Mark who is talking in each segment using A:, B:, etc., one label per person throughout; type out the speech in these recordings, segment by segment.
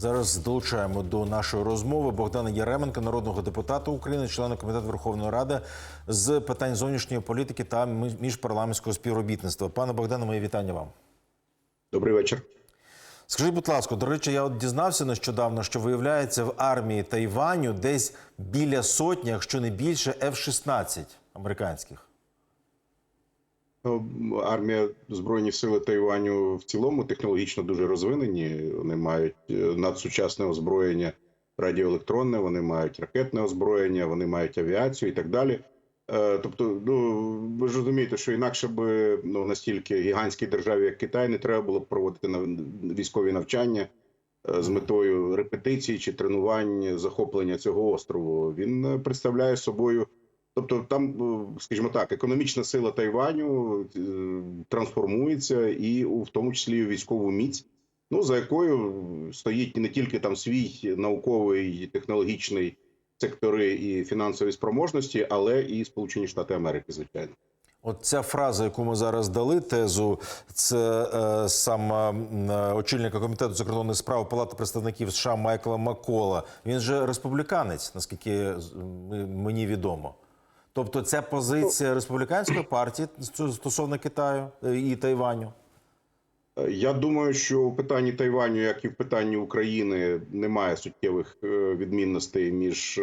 A: Зараз долучаємо до нашої розмови Богдана Яременка, народного депутата України, члена комітету Верховної Ради з питань зовнішньої політики та міжпарламентського співробітництва. Пане Богдане, моє вітання вам.
B: Добрий вечір.
A: Скажіть, будь ласка, до речі, я от дізнався нещодавно, що виявляється в армії Тайваню десь біля сотні, якщо не більше, F-16 американських.
B: Ну, Армія Збройні сили Тайваню в цілому технологічно дуже розвинені. Вони мають е, надсучасне озброєння радіоелектронне, вони мають ракетне озброєння, вони мають авіацію і так далі. Е, Тобто, ну ви ж розумієте, що інакше би ну настільки гігантській державі, як Китай, не треба було б проводити військові навчання е, з метою репетицій чи тренувань захоплення цього острову. Він е, представляє собою. Тобто, там, е, скажімо так, економічна сила Тайваню е, трансформується, і в тому числі військову міць, ну за якою стоїть не тільки там свій науковий технологічний сектори і фінансові спроможності, але і Сполучені Штати Америки, звичайно.
A: От ця фраза, яку ми зараз дали, тезу, це е, сам е, очільника комітету закордонних справ Палати представників США Майкла Макола. Він же республіканець, наскільки мені відомо. Тобто, ця позиція республіканської партії стосовно Китаю е, і Тайваню.
B: Е, Я думаю, що у питанні Тайваню, як і в питанні України, немає суттєвих е, відмінностей між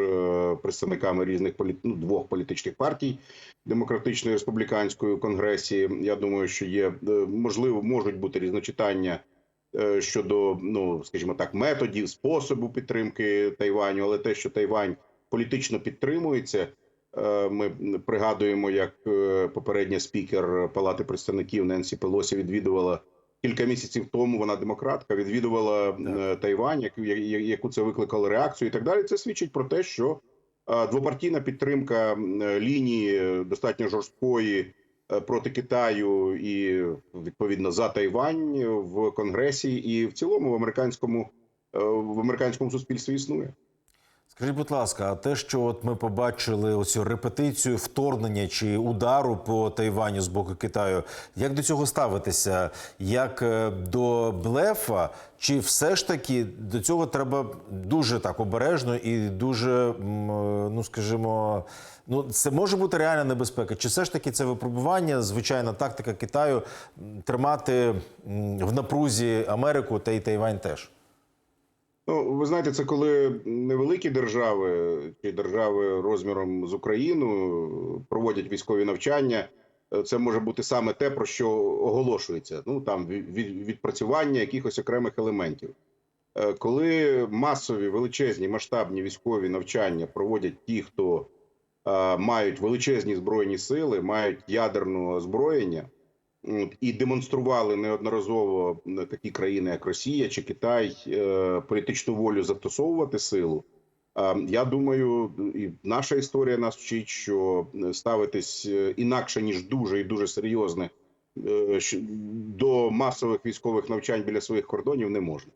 B: представниками різних ну, двох політичних партій демократичної і республіканської у конгресі. Я думаю, що є можливо, можуть бути різночитання щодо, ну скажімо так, методів, способу підтримки Тайваню, але те, що Тайвань політично підтримується. Е, Ми пригадуємо, як е, попередня спікер Палати представників Ненсі Пелосі відвідувала кілька місяців тому. Вона демократка відвідувала е, Тайвань, яку це викликало реакцію, і так далі. Це свідчить про те, що двопартійна підтримка лінії достатньо жорсткої проти Китаю і відповідно за Тайвань в Конгресі і в цілому в американському в американському суспільстві існує.
A: Скажіть, будь ласка, а те, що от ми побачили оцю репетицію вторгнення чи удару по Тайваню з боку Китаю, як до цього ставитися? Як е, до блефа, чи все ж таки до цього треба дуже так обережно і дуже, е, ну скажімо, ну це може бути реальна небезпека? Чи все ж таки це випробування, звичайна тактика Китаю тримати в напрузі Америку та й Тайвань теж?
B: Ну, ви знаєте, це коли невеликі держави чи держави розміром з Україну проводять військові навчання. е, Це може бути саме те, про що оголошується. Ну там від, від- відпрацювання якихось окремих елементів. Е, Коли масові величезні масштабні військові навчання проводять ті, хто мають величезні збройні сили, мають ядерне озброєння, і демонстрували неодноразово такі країни, як Росія чи Китай, е, політичну волю застосовувати силу. Я думаю, і наша історія нас вчить, що ставитись е, інакше ніж дуже і дуже серйозне е, до масових військових навчань біля своїх кордонів не можна.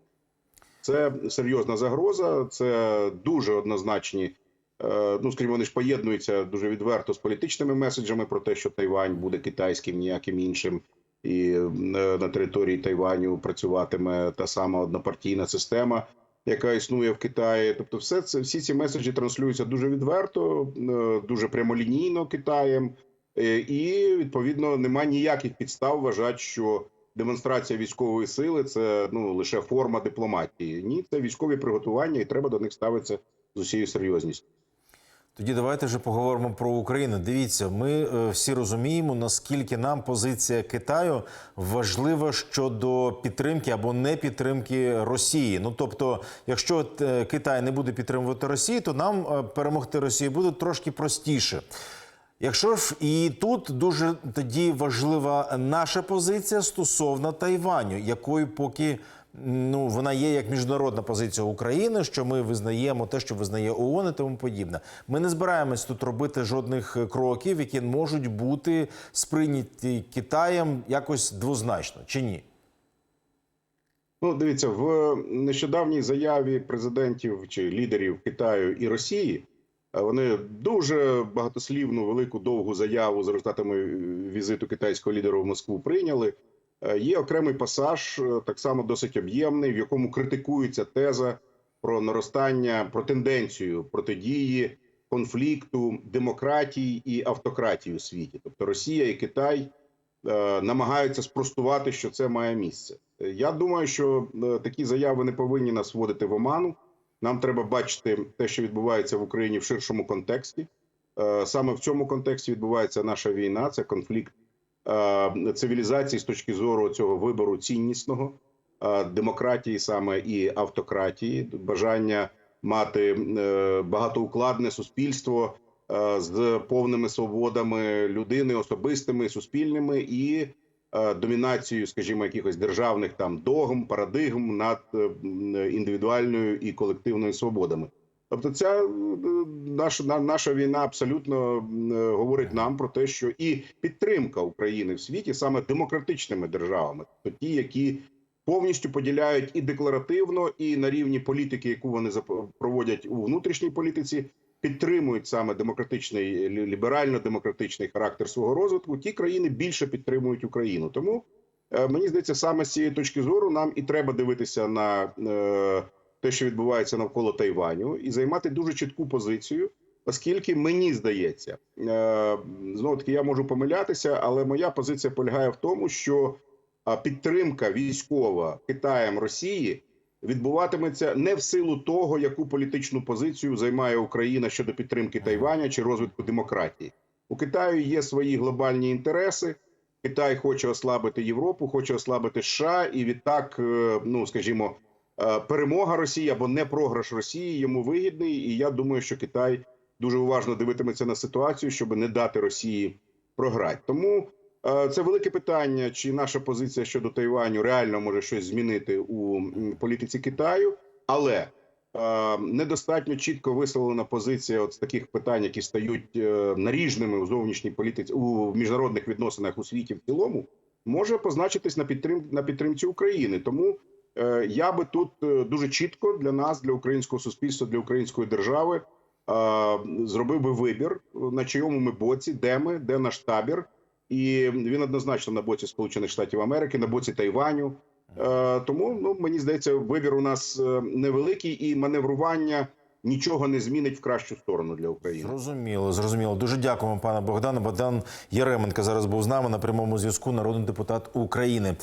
B: Це серйозна загроза, це дуже однозначні. Е, Ну, скажімо, вони ж поєднуються дуже відверто з політичними меседжами про те, що Тайвань буде китайським, ніяким іншим, і е, на території Тайваню працюватиме та сама однопартійна система, яка існує в Китаї. Тобто, все це всі ці меседжі транслюються дуже відверто, е, дуже прямолінійно Китаєм, і відповідно нема ніяких підстав вважати, що демонстрація військової сили це ну лише форма дипломатії. Ні, це військові приготування, і треба до них ставитися з усією серйозністю.
A: Тоді давайте вже поговоримо про Україну. Дивіться, ми е, всі розуміємо, наскільки нам позиція Китаю важлива щодо підтримки або не підтримки Росії. Ну тобто, якщо е, Китай не буде підтримувати Росію, то нам е, перемогти Росію буде трошки простіше. Якщо ж і тут дуже тоді важлива наша позиція стосовно Тайваню, якою поки ну вона є як міжнародна позиція України, що ми визнаємо те, що визнає ООН і тому подібне. Ми не збираємось тут робити жодних е, кроків, які можуть бути сприйняті Китаєм якось двозначно чи ні.
B: Ну, дивіться, в нещодавній заяві президентів чи лідерів Китаю і Росії е, вони дуже багатослівну, велику довгу заяву за результатами візиту китайського лідера в Москву прийняли. Е, Є окремий пасаж, е, так само досить об'ємний, в якому критикується теза про наростання, про тенденцію протидії конфлікту демократії і автократії у світі. Тобто Росія і Китай е, намагаються спростувати, що це має місце. Я думаю, що такі заяви не повинні нас вводити в оману. Нам треба бачити те, що відбувається в Україні в ширшому контексті. Саме в цьому контексті відбувається наша війна. Це конфлікт цивілізації з точки зору цього вибору ціннісного, е, демократії саме і автократії, бажання мати е, багатоукладне суспільство е, з повними свободами людини, особистими, суспільними і е, домінацією, скажімо, якихось державних там догм, парадигм над е, індивідуальною і колективною свободами. Тобто, ця е, наша на- наша війна абсолютно е, говорить нам про те, що і підтримка України в світі саме демократичними державами, тобто ті, які повністю поділяють і декларативно, і на рівні політики, яку вони проводять у внутрішній політиці, підтримують саме демократичний ліберально-демократичний характер свого розвитку. Ті країни більше підтримують Україну. Тому е, мені здається, саме з цієї точки зору нам і треба дивитися на те, що відбувається навколо Тайваню, і займати дуже чітку позицію. Оскільки мені здається, е, знову таки я можу помилятися, але моя позиція полягає в тому, що підтримка військова Китаєм Росії відбуватиметься не в силу того, яку політичну позицію займає Україна щодо підтримки Тайваня чи розвитку демократії. У Китаю є свої глобальні інтереси. Китай хоче ослабити Європу, хоче ослабити США, і відтак, е, ну скажімо, перемога Росії або не програш Росії йому вигідний. І я думаю, що Китай дуже уважно дивитиметься на ситуацію, щоб не дати Росії програти. Тому е, це велике питання, чи наша позиція щодо Тайваню реально може щось змінити у політиці Китаю, але е, недостатньо чітко висловлена позиція от з таких питань, які стають е, наріжними у зовнішній політиці у міжнародних відносинах у світі в цілому, може позначитись на підтрим на підтримці України. Тому е, я би тут е, дуже чітко для нас, для українського суспільства, для української держави е, зробив би вибір, на чийому ми боці, де ми, де наш табір. І він однозначно на боці Сполучених Штатів Америки, на боці Тайваню. Е, тому ну мені здається, вибір у нас е, невеликий, і маневрування нічого не змінить в кращу сторону для України.
A: Зрозуміло, зрозуміло. Дуже дякуємо, пане Богдане. Богдан Яременко зараз був з нами на прямому зв'язку. Народний депутат України.